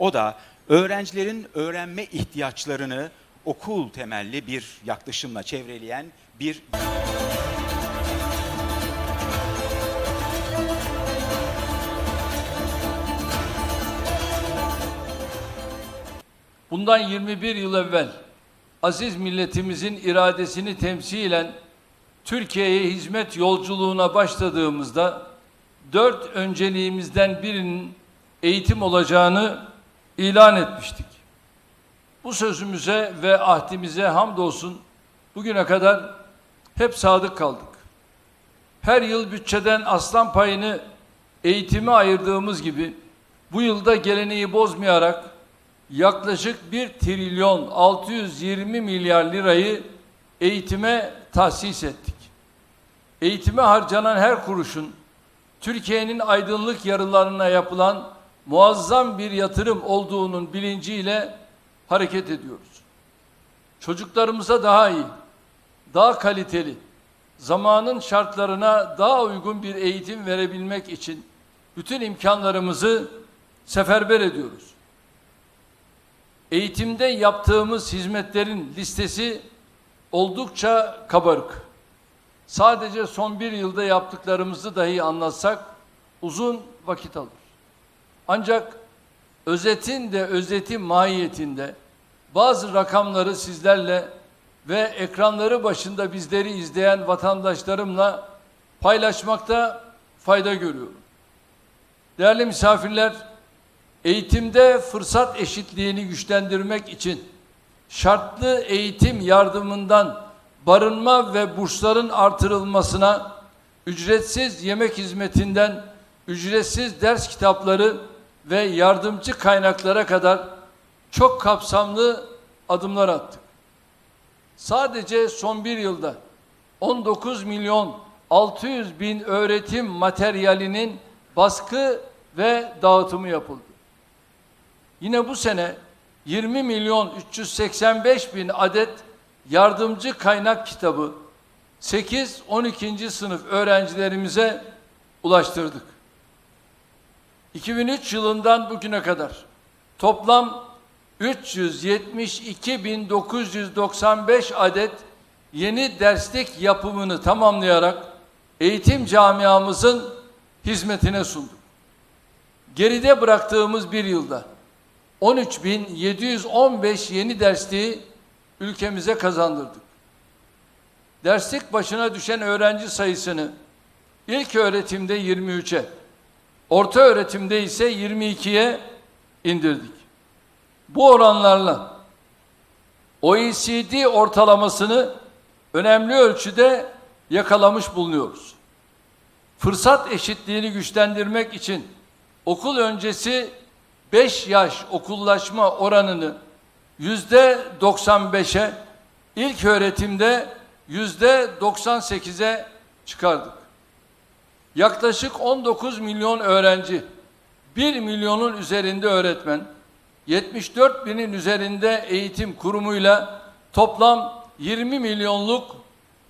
O da öğrencilerin öğrenme ihtiyaçlarını okul temelli bir yaklaşımla çevreleyen bir Bundan 21 yıl evvel aziz milletimizin iradesini temsilen Türkiye'ye hizmet yolculuğuna başladığımızda dört önceliğimizden birinin eğitim olacağını ilan etmiştik. Bu sözümüze ve ahdimize hamdolsun bugüne kadar hep sadık kaldık. Her yıl bütçeden aslan payını eğitime ayırdığımız gibi bu yılda geleneği bozmayarak yaklaşık 1 trilyon 620 milyar lirayı eğitime tahsis ettik. Eğitime harcanan her kuruşun Türkiye'nin aydınlık yarılarına yapılan muazzam bir yatırım olduğunun bilinciyle hareket ediyoruz. Çocuklarımıza daha iyi, daha kaliteli, zamanın şartlarına daha uygun bir eğitim verebilmek için bütün imkanlarımızı seferber ediyoruz. Eğitimde yaptığımız hizmetlerin listesi oldukça kabarık. Sadece son bir yılda yaptıklarımızı dahi anlatsak uzun vakit alır. Ancak özetin de özetin mahiyetinde bazı rakamları sizlerle ve ekranları başında bizleri izleyen vatandaşlarımla paylaşmakta fayda görüyorum. Değerli misafirler, eğitimde fırsat eşitliğini güçlendirmek için şartlı eğitim yardımından barınma ve bursların artırılmasına, ücretsiz yemek hizmetinden ücretsiz ders kitapları ve yardımcı kaynaklara kadar çok kapsamlı adımlar attık. Sadece son bir yılda 19 milyon 600 bin öğretim materyalinin baskı ve dağıtımı yapıldı. Yine bu sene 20 milyon 385 bin adet yardımcı kaynak kitabı 8-12. sınıf öğrencilerimize ulaştırdık. 2003 yılından bugüne kadar toplam 372.995 adet yeni derslik yapımını tamamlayarak eğitim camiamızın hizmetine sunduk. Geride bıraktığımız bir yılda 13.715 yeni dersliği ülkemize kazandırdık. Derslik başına düşen öğrenci sayısını ilk öğretimde 23'e, orta öğretimde ise 22'ye indirdik. Bu oranlarla OECD ortalamasını önemli ölçüde yakalamış bulunuyoruz. Fırsat eşitliğini güçlendirmek için okul öncesi 5 yaş okullaşma oranını yüzde 95'e, ilk öğretimde yüzde 98'e çıkardık. Yaklaşık 19 milyon öğrenci, 1 milyonun üzerinde öğretmen, 74 binin üzerinde eğitim kurumuyla toplam 20 milyonluk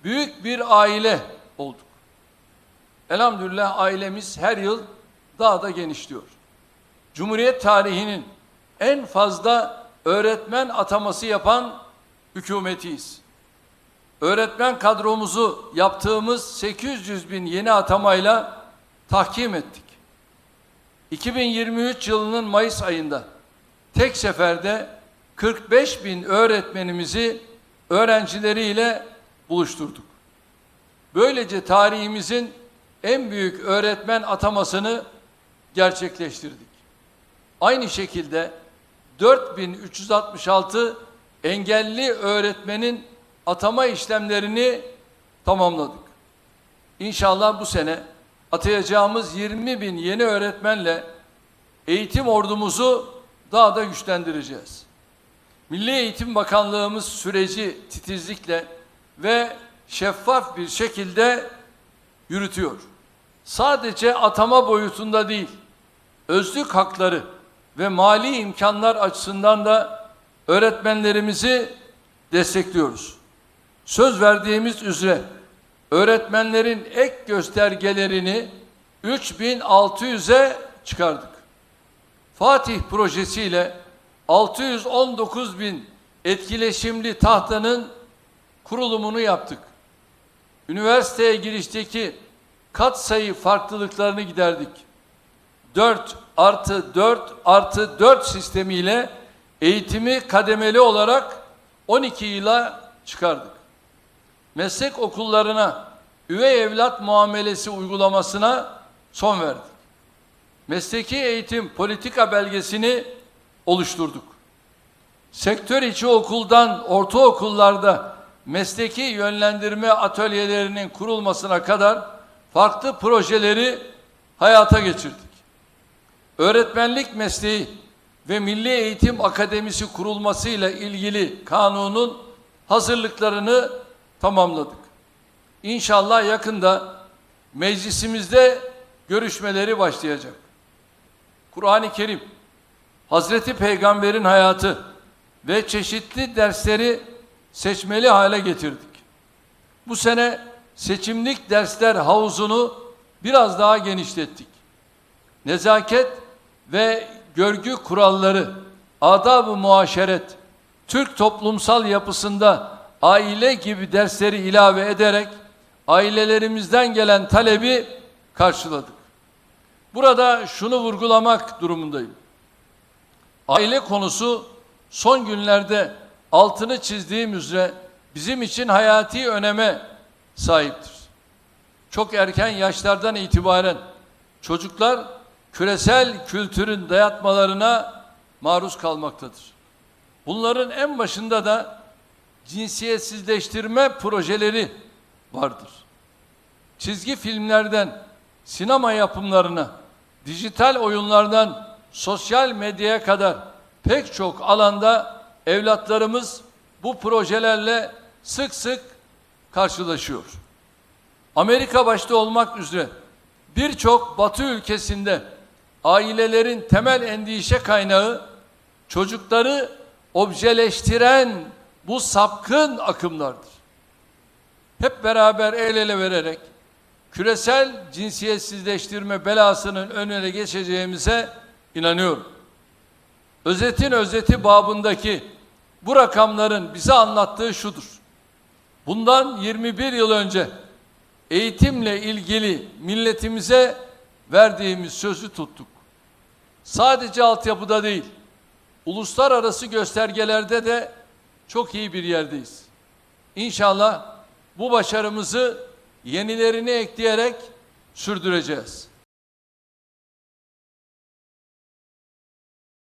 büyük bir aile olduk. Elhamdülillah ailemiz her yıl daha da genişliyor. Cumhuriyet tarihinin en fazla öğretmen ataması yapan hükümetiyiz. Öğretmen kadromuzu yaptığımız 800 bin yeni atamayla tahkim ettik. 2023 yılının Mayıs ayında tek seferde 45 bin öğretmenimizi öğrencileriyle buluşturduk. Böylece tarihimizin en büyük öğretmen atamasını gerçekleştirdik. Aynı şekilde 4366 engelli öğretmenin atama işlemlerini tamamladık. İnşallah bu sene atayacağımız 20 bin yeni öğretmenle eğitim ordumuzu daha da güçlendireceğiz. Milli Eğitim Bakanlığımız süreci titizlikle ve şeffaf bir şekilde yürütüyor. Sadece atama boyutunda değil, özlük hakları ve mali imkanlar açısından da öğretmenlerimizi destekliyoruz. Söz verdiğimiz üzere öğretmenlerin ek göstergelerini 3600'e çıkardık. Fatih projesiyle 619 bin etkileşimli tahtanın kurulumunu yaptık. Üniversiteye girişteki kat sayı farklılıklarını giderdik. 4 artı 4 artı 4 sistemiyle eğitimi kademeli olarak 12 yıla çıkardık. Meslek okullarına üvey evlat muamelesi uygulamasına son verdik. Mesleki eğitim politika belgesini oluşturduk. Sektör içi okuldan ortaokullarda mesleki yönlendirme atölyelerinin kurulmasına kadar farklı projeleri hayata geçirdik. Öğretmenlik mesleği ve Milli Eğitim Akademisi kurulmasıyla ilgili kanunun hazırlıklarını tamamladık. İnşallah yakında meclisimizde görüşmeleri başlayacak. Kur'an-ı Kerim, Hazreti Peygamber'in hayatı ve çeşitli dersleri seçmeli hale getirdik. Bu sene seçimlik dersler havuzunu biraz daha genişlettik. Nezaket ve görgü kuralları, adab-ı muaşeret, Türk toplumsal yapısında aile gibi dersleri ilave ederek ailelerimizden gelen talebi karşıladık. Burada şunu vurgulamak durumundayım. Aile konusu son günlerde altını çizdiğim üzere bizim için hayati öneme sahiptir. Çok erken yaşlardan itibaren çocuklar küresel kültürün dayatmalarına maruz kalmaktadır. Bunların en başında da cinsiyetsizleştirme projeleri vardır. Çizgi filmlerden sinema yapımlarına, dijital oyunlardan sosyal medyaya kadar pek çok alanda evlatlarımız bu projelerle sık sık karşılaşıyor. Amerika başta olmak üzere birçok batı ülkesinde ailelerin temel endişe kaynağı çocukları objeleştiren bu sapkın akımlardır. Hep beraber el ele vererek küresel cinsiyetsizleştirme belasının önüne geçeceğimize inanıyorum. Özetin özeti babındaki bu rakamların bize anlattığı şudur. Bundan 21 yıl önce eğitimle ilgili milletimize verdiğimiz sözü tuttuk. Sadece altyapıda değil, uluslararası göstergelerde de çok iyi bir yerdeyiz. İnşallah bu başarımızı yenilerini ekleyerek sürdüreceğiz.